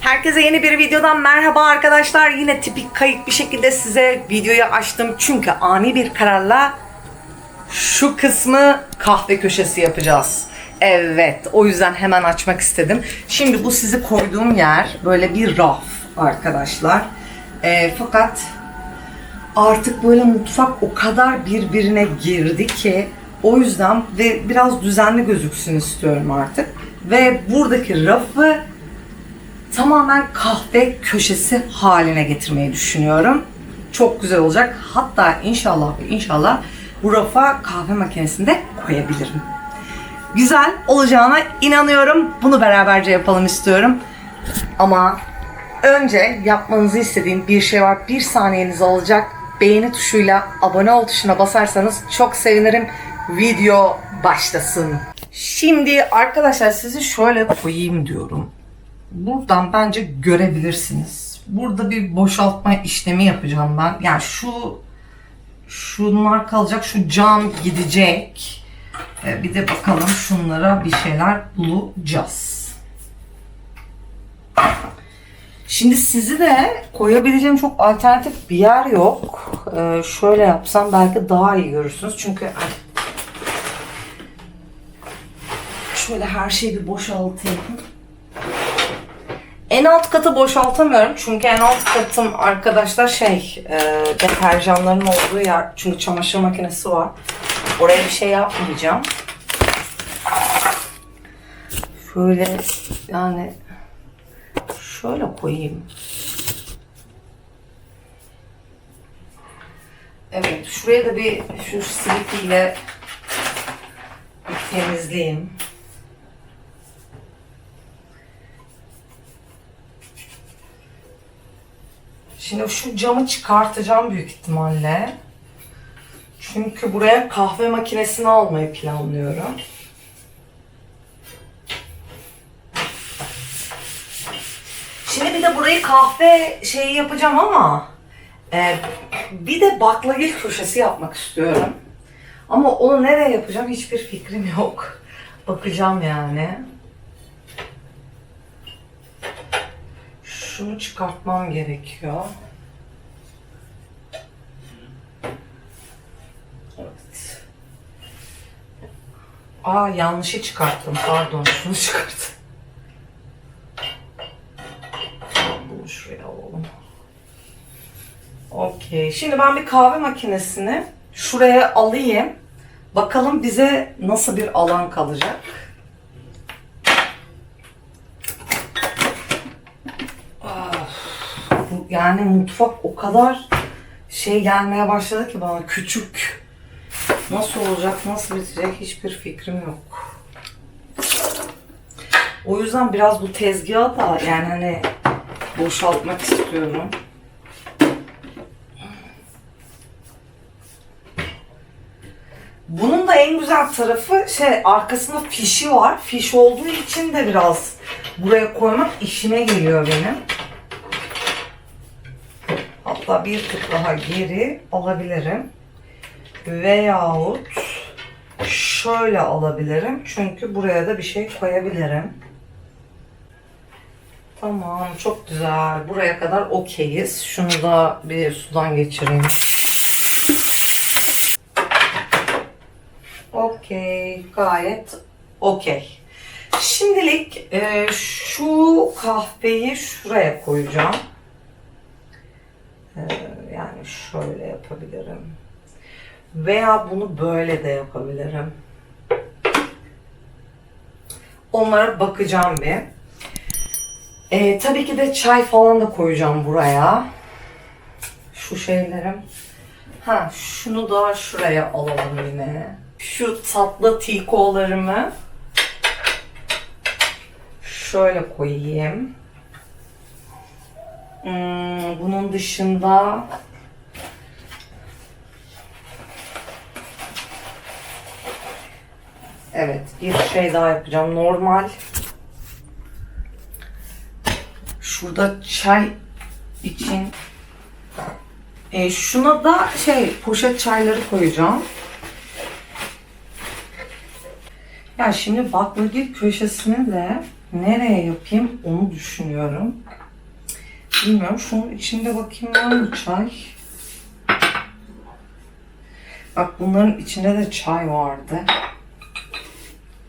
Herkese yeni bir videodan merhaba arkadaşlar. Yine tipik kayık bir şekilde size videoyu açtım. Çünkü ani bir kararla şu kısmı kahve köşesi yapacağız. Evet, o yüzden hemen açmak istedim. Şimdi bu sizi koyduğum yer böyle bir raf arkadaşlar. Ee, fakat artık böyle mutfak o kadar birbirine girdi ki o yüzden ve biraz düzenli gözüksün istiyorum artık. Ve buradaki rafı tamamen kahve köşesi haline getirmeyi düşünüyorum. Çok güzel olacak. Hatta inşallah inşallah bu rafa kahve makinesini de koyabilirim. Güzel olacağına inanıyorum. Bunu beraberce yapalım istiyorum. Ama önce yapmanızı istediğim bir şey var. Bir saniyeniz olacak. Beğeni tuşuyla abone ol tuşuna basarsanız çok sevinirim. Video başlasın. Şimdi arkadaşlar sizi şöyle koyayım diyorum. Buradan bence görebilirsiniz. Burada bir boşaltma işlemi yapacağım ben. Yani şu şunlar kalacak, şu cam gidecek. Ee, Bir de bakalım şunlara bir şeyler bulacağız. Şimdi sizi de koyabileceğim çok alternatif bir yer yok. Ee, şöyle yapsam belki daha iyi görürsünüz. Çünkü şöyle her şeyi bir boşaltayım. En alt katı boşaltamıyorum çünkü en alt katım arkadaşlar şey e, deterjanların olduğu yer çünkü çamaşır makinesi var. Oraya bir şey yapmayacağım. Şöyle yani şöyle koyayım. Evet şuraya da bir şu silipiyle bir temizleyeyim. Şimdi şu camı çıkartacağım büyük ihtimalle. Çünkü buraya kahve makinesini almayı planlıyorum. Şimdi bir de burayı kahve şeyi yapacağım ama e, bir de baklagil köşesi yapmak istiyorum. Ama onu nereye yapacağım hiçbir fikrim yok. Bakacağım yani. Şunu çıkartmam gerekiyor. Evet. Aa yanlışı çıkarttım. Pardon. Şunu çıkarttım. Bunu şuraya alalım. Okey. Şimdi ben bir kahve makinesini şuraya alayım. Bakalım bize nasıl bir alan kalacak. Bu- yani mutfak o kadar şey gelmeye başladı ki bana küçük. Nasıl olacak, nasıl bitecek hiçbir fikrim yok. O yüzden biraz bu tezgahı da yani hani boşaltmak istiyorum. Bunun da en güzel tarafı şey arkasında fişi var. Fiş olduğu için de biraz buraya koymak işime geliyor benim. Hatta bir tık daha geri alabilirim. Veyahut şöyle alabilirim. Çünkü buraya da bir şey koyabilirim. Tamam çok güzel. Buraya kadar okeyiz. Şunu da bir sudan geçireyim. Okey. Gayet okey. Şimdilik e, şu kahveyi şuraya koyacağım. Ee, yani şöyle yapabilirim. Veya bunu böyle de yapabilirim. Onlara bakacağım bir. Ee, tabii ki de çay falan da koyacağım buraya. Şu şeylerim. Ha, şunu da şuraya alalım yine. Şu tatlı tikolarımı şöyle koyayım. Hmm, bunun dışında Evet, bir şey daha yapacağım. Normal şurada çay için e, şuna da şey poşet çayları koyacağım. Ya şimdi baklagil köşesine de nereye yapayım onu düşünüyorum. Bilmiyorum. Şunun içinde bakayım var mı çay? Bak bunların içinde de çay vardı.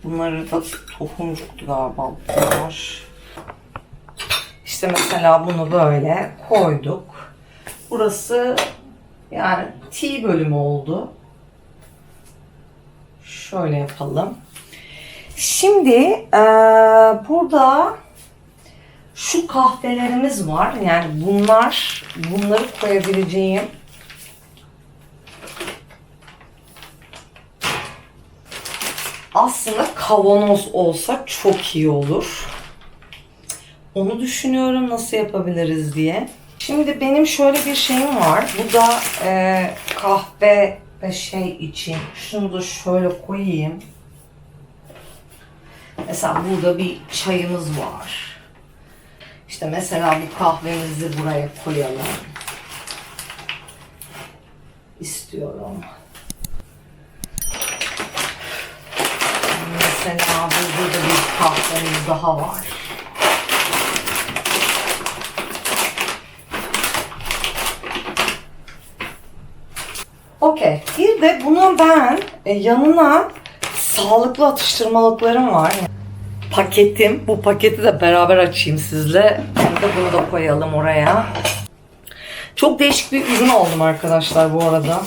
Bunları da tohumcuktu galiba bunlar. İşte mesela bunu böyle koyduk. Burası yani tea bölümü oldu. Şöyle yapalım. Şimdi eee, burada şu kahvelerimiz var. Yani bunlar bunları koyabileceğim aslında kavanoz olsa çok iyi olur. Onu düşünüyorum nasıl yapabiliriz diye. Şimdi benim şöyle bir şeyim var. Bu da e, kahve ve şey için. Şunu da şöyle koyayım. Mesela burada bir çayımız var. İşte mesela bu kahvemizi buraya koyalım. İstiyorum. Mesela burada da bir kahvemiz daha var. Okey. Bir de bunu ben e, yanına sağlıklı atıştırmalıklarım var. Paketim. Bu paketi de beraber açayım sizle. Hem de bunu da koyalım oraya. Çok değişik bir ürün oldum arkadaşlar bu arada.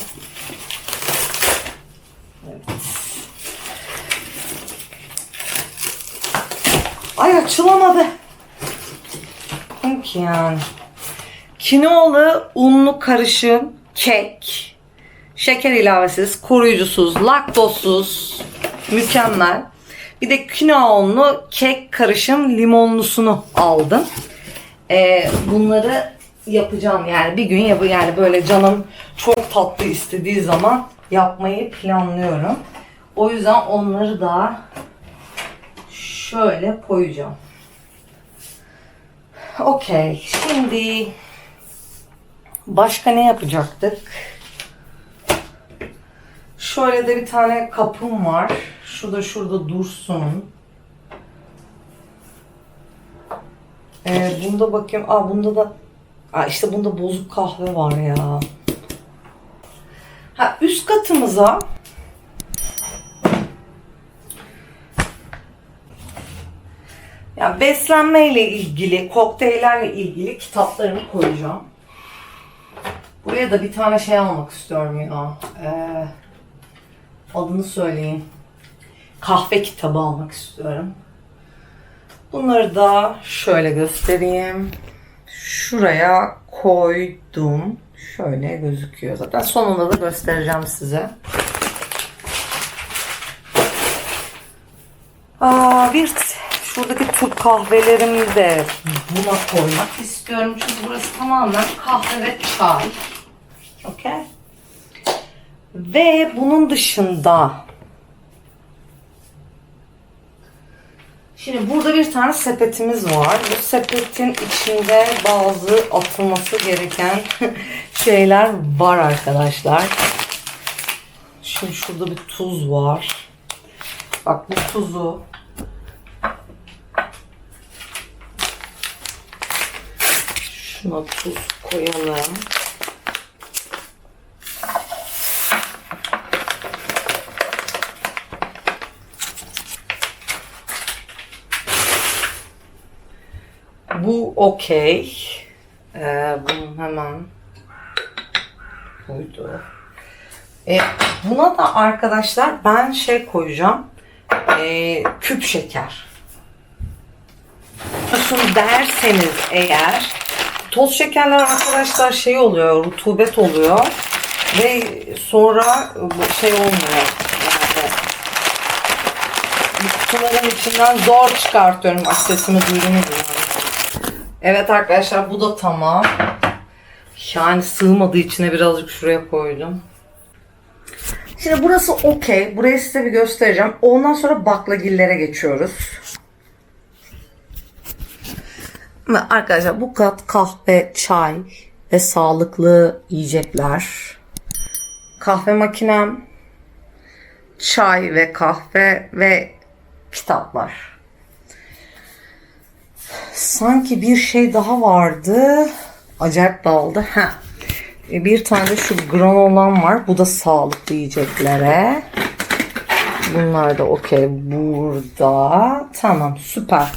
Ay açılamadı. Çünkü yani. Kinoalı unlu karışım kek. Şeker ilavesiz, koruyucusuz, laktozsuz. Mükemmel. Bir de kinoa unlu kek karışım limonlusunu aldım. Ee, bunları yapacağım yani bir gün yap yani böyle canım çok tatlı istediği zaman yapmayı planlıyorum. O yüzden onları da şöyle koyacağım. Okey. Şimdi başka ne yapacaktık? Şöyle de bir tane kapım var. Şu da şurada dursun. Ee, bunda bakayım. Aa bunda da Aa, işte bunda bozuk kahve var ya. Ha üst katımıza Ya beslenmeyle ilgili, kokteyllerle ilgili kitaplarımı koyacağım. Buraya da bir tane şey almak istiyorum ya. Ee, adını söyleyeyim. Kahve kitabı almak istiyorum. Bunları da şöyle göstereyim. Şuraya koydum. Şöyle gözüküyor zaten. Sonunda da göstereceğim size. Aa, bir şuradaki Türk kahvelerimi de buna koymak istiyorum. Çünkü burası tamamen kahve ve çay. Okey. Ve bunun dışında Şimdi burada bir tane sepetimiz var. Bu sepetin içinde bazı atılması gereken şeyler var arkadaşlar. Şimdi şurada bir tuz var. Bak bu tuzu Şuna tuz koyalım. Bu okey. Ee, bunu hemen koydu. Ee, buna da arkadaşlar ben şey koyacağım. Ee, küp şeker. Nasıl derseniz eğer toz şekerler arkadaşlar şey oluyor, rutubet oluyor ve sonra şey olmuyor. Yani kutuların içinden zor çıkartıyorum. Bak sesimi duydunuz mu? Evet arkadaşlar bu da tamam. Yani sığmadığı içine birazcık şuraya koydum. Şimdi burası okey. Burayı size bir göstereceğim. Ondan sonra baklagillere geçiyoruz. Arkadaşlar bu kat kahve, çay ve sağlıklı yiyecekler. Kahve makinem, çay ve kahve ve kitaplar. Sanki bir şey daha vardı. Acayip dağıldı. Heh. E, Bir tane de şu granolam var. Bu da sağlıklı yiyeceklere. Bunlar da okey burada. Tamam süper.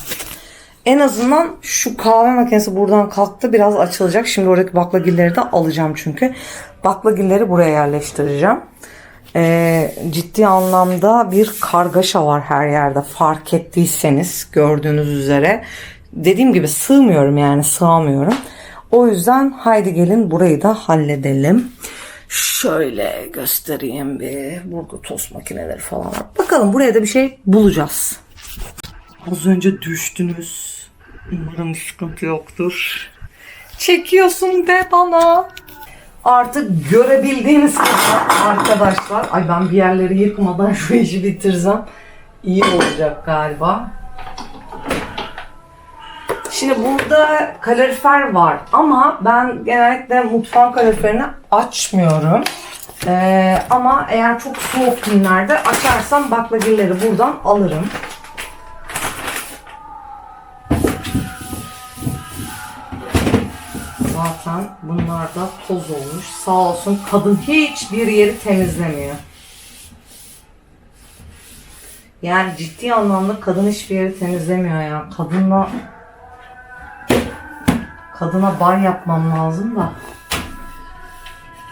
En azından şu kahve makinesi buradan kalktı. Biraz açılacak. Şimdi oradaki baklagilleri de alacağım çünkü. Baklagilleri buraya yerleştireceğim. Ee, ciddi anlamda bir kargaşa var her yerde. Fark ettiyseniz gördüğünüz üzere. Dediğim gibi sığmıyorum yani sığamıyorum. O yüzden haydi gelin burayı da halledelim. Şöyle göstereyim bir. Burada tost makineleri falan var. Bakalım buraya da bir şey bulacağız. Az önce düştünüz. Umarım sıkıntı yoktur. Çekiyorsun be bana. Artık görebildiğiniz kadar arkadaşlar. Ay ben bir yerleri yıkmadan şu işi bitirsem iyi olacak galiba. Şimdi burada kalorifer var ama ben genellikle mutfağın kaloriferini açmıyorum. Ee, ama eğer çok soğuk günlerde açarsam baklagilleri buradan alırım. Zaten bunlar da toz olmuş. Sağ olsun kadın hiçbir yeri temizlemiyor. Yani ciddi anlamda kadın hiçbir yeri temizlemiyor ya. Kadınla kadına bar yapmam lazım da.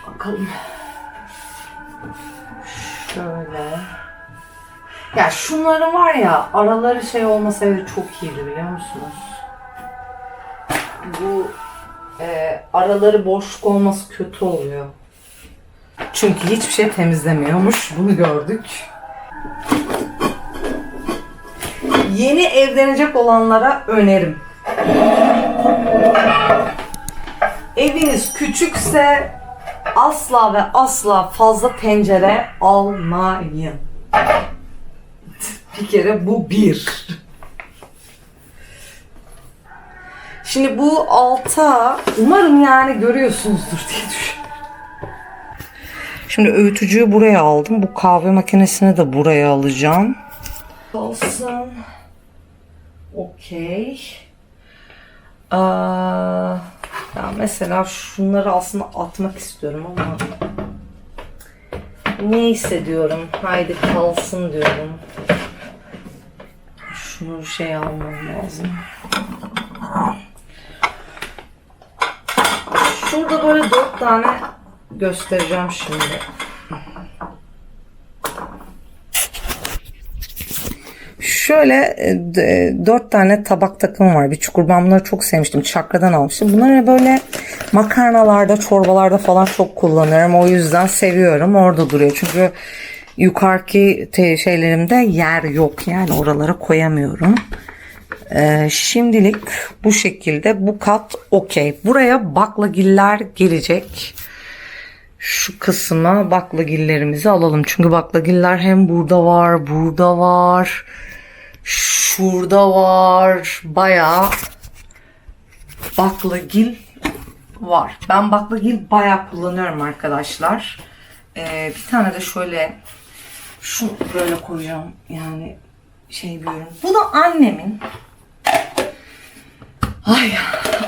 Bakalım. Şöyle. Ya şunların var ya araları şey olmasaydı çok iyiydi biliyor musunuz? Bu e, araları boşluk olması kötü oluyor. Çünkü hiçbir şey temizlemiyormuş. Bunu gördük. Yeni evlenecek olanlara önerim. Eviniz küçükse asla ve asla fazla tencere almayın. Bir kere bu bir. Şimdi bu alta umarım yani görüyorsunuzdur diye düşünüyorum. Şimdi öğütücüyü buraya aldım. Bu kahve makinesini de buraya alacağım. Olsun. Okey. Aa, ya mesela şunları aslında atmak istiyorum ama neyse diyorum. Haydi kalsın diyorum. Şunu şey almam lazım. Şurada böyle dört tane göstereceğim şimdi. Şöyle e, d- dört tane tabak takımı var. Bir çukur. Ben bunları çok sevmiştim. Çakradan almıştım. Bunları böyle makarnalarda, çorbalarda falan çok kullanıyorum. O yüzden seviyorum. Orada duruyor. Çünkü yukarıki şeylerimde yer yok. Yani oralara koyamıyorum. Ee, şimdilik bu şekilde bu kat okey. Buraya baklagiller gelecek. Şu kısma baklagillerimizi alalım. Çünkü baklagiller hem burada var, burada var. Şurada var. Bayağı baklagil var. Ben baklagil bayağı kullanıyorum arkadaşlar. Ee, bir tane de şöyle şunu böyle koyacağım. Yani şey bir ürün. Bu da annemin Ay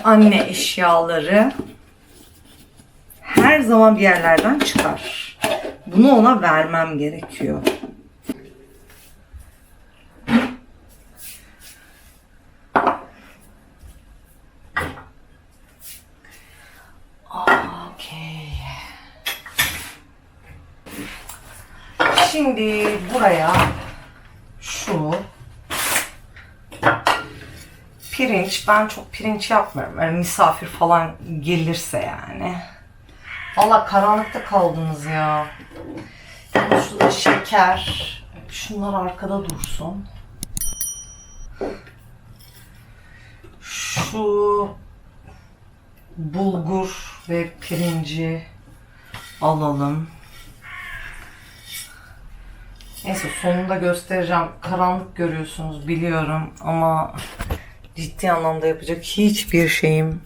anne eşyaları her zaman bir yerlerden çıkar. Bunu ona vermem gerekiyor. Okey. Şimdi buraya şu pirinç. Ben çok pirinç yapmıyorum. Yani misafir falan gelirse yani. Valla karanlıkta kaldınız ya. Yani şurada şeker. Şunlar arkada dursun. Şu bulgur ve pirinci alalım. Neyse sonunda göstereceğim. Karanlık görüyorsunuz biliyorum ama ciddi anlamda yapacak hiçbir şeyim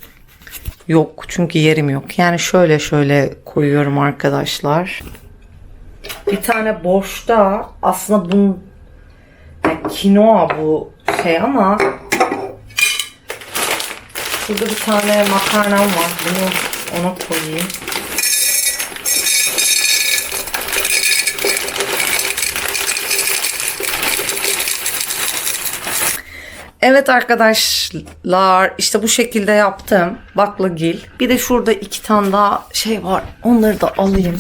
yok. Çünkü yerim yok. Yani şöyle şöyle koyuyorum arkadaşlar. Bir tane boşta aslında bunun yani kinoa bu şey ama Şurada bir tane makarnam var. Bunu ona koyayım. Evet arkadaşlar işte bu şekilde yaptım. Baklagil. Bir de şurada iki tane daha şey var. Onları da alayım.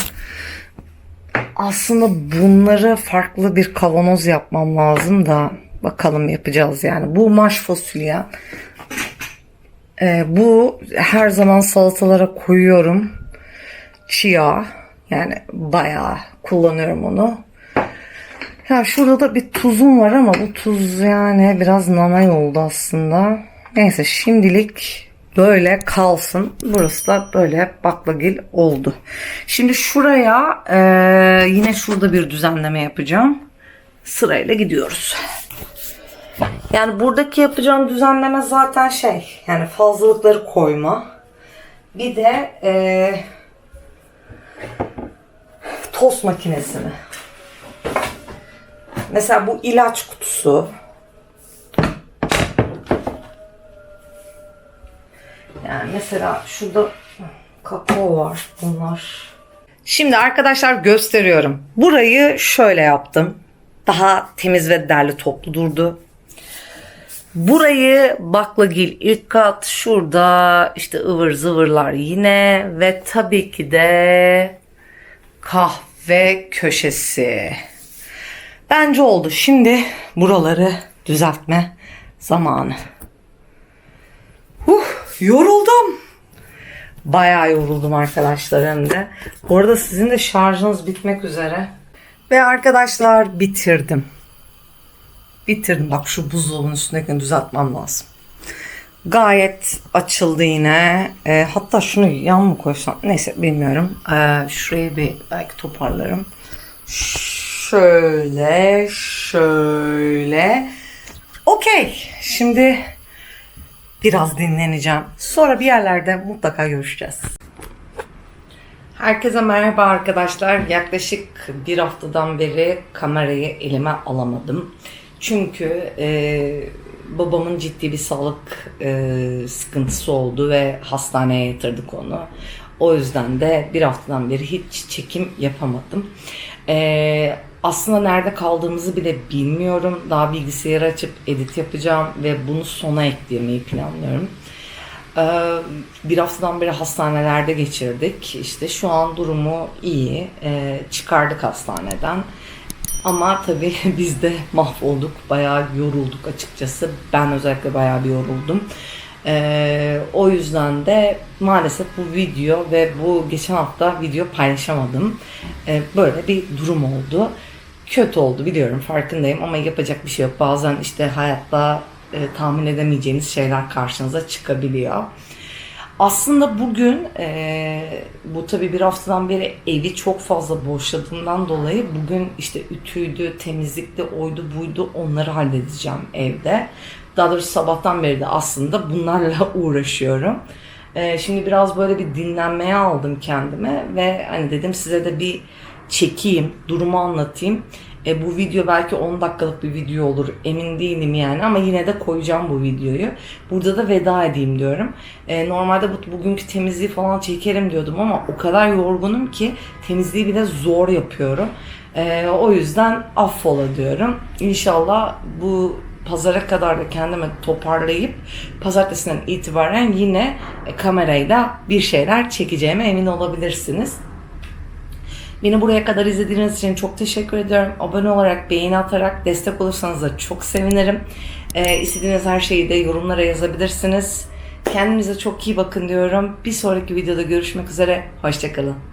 Aslında bunları farklı bir kavanoz yapmam lazım da bakalım yapacağız yani. Bu maş fasulye. Ee, bu her zaman salatalara koyuyorum. Chia yani bayağı kullanıyorum onu. Ya şurada da bir tuzum var ama bu tuz yani biraz nanay oldu aslında. Neyse şimdilik böyle kalsın. Burası da böyle baklagil oldu. Şimdi şuraya e, yine şurada bir düzenleme yapacağım. Sırayla gidiyoruz. Yani buradaki yapacağım düzenleme zaten şey yani fazlalıkları koyma. Bir de e, tost makinesini. Mesela bu ilaç kutusu. Yani mesela şurada kakao var bunlar. Şimdi arkadaşlar gösteriyorum. Burayı şöyle yaptım. Daha temiz ve derli toplu durdu. Burayı baklagil ilk kat şurada işte ıvır zıvırlar yine ve tabii ki de kahve köşesi. Bence oldu. Şimdi buraları düzeltme zamanı. Uh, yoruldum. Bayağı yoruldum arkadaşlar hem de. Bu arada sizin de şarjınız bitmek üzere. Ve arkadaşlar bitirdim. Bitirdim. Bak şu buzdolabının üstündekini düzeltmem lazım. Gayet açıldı yine. E, hatta şunu yan mı koysam? Neyse bilmiyorum. E, şurayı bir belki toparlarım. Şöyle, şöyle. Okey. Şimdi biraz dinleneceğim. Sonra bir yerlerde mutlaka görüşeceğiz. Herkese merhaba arkadaşlar. Yaklaşık bir haftadan beri kamerayı elime alamadım. Çünkü e, babamın ciddi bir sağlık e, sıkıntısı oldu ve hastaneye yatırdık onu. O yüzden de bir haftadan beri hiç çekim yapamadım. E, aslında nerede kaldığımızı bile bilmiyorum. Daha bilgisayarı açıp edit yapacağım ve bunu sona eklemeyi planlıyorum. Ee, bir haftadan beri hastanelerde geçirdik. İşte şu an durumu iyi. Ee, çıkardık hastaneden. Ama tabii biz de mahvolduk. Bayağı yorulduk açıkçası. Ben özellikle bayağı bir yoruldum. Ee, o yüzden de maalesef bu video ve bu geçen hafta video paylaşamadım. Ee, böyle bir durum oldu. Kötü oldu biliyorum farkındayım ama yapacak bir şey yok. Bazen işte hayatta e, tahmin edemeyeceğiniz şeyler karşınıza çıkabiliyor. Aslında bugün e, bu tabi bir haftadan beri evi çok fazla boşladığından dolayı bugün işte ütüydü, temizlikti, oydu buydu onları halledeceğim evde. Daha doğrusu sabahtan beri de aslında bunlarla uğraşıyorum. E, şimdi biraz böyle bir dinlenmeye aldım kendime ve hani dedim size de bir çekeyim, durumu anlatayım. E, bu video belki 10 dakikalık bir video olur. Emin değilim yani ama yine de koyacağım bu videoyu. Burada da veda edeyim diyorum. E, normalde bu, bugünkü temizliği falan çekerim diyordum ama o kadar yorgunum ki temizliği bile zor yapıyorum. E, o yüzden affola diyorum. İnşallah bu pazara kadar da kendimi toparlayıp pazartesinden itibaren yine kamerayla bir şeyler çekeceğime emin olabilirsiniz. Beni buraya kadar izlediğiniz için çok teşekkür ediyorum. Abone olarak, beğeni atarak destek olursanız da çok sevinirim. Ee, istediğiniz her şeyi de yorumlara yazabilirsiniz. Kendinize çok iyi bakın diyorum. Bir sonraki videoda görüşmek üzere. Hoşçakalın.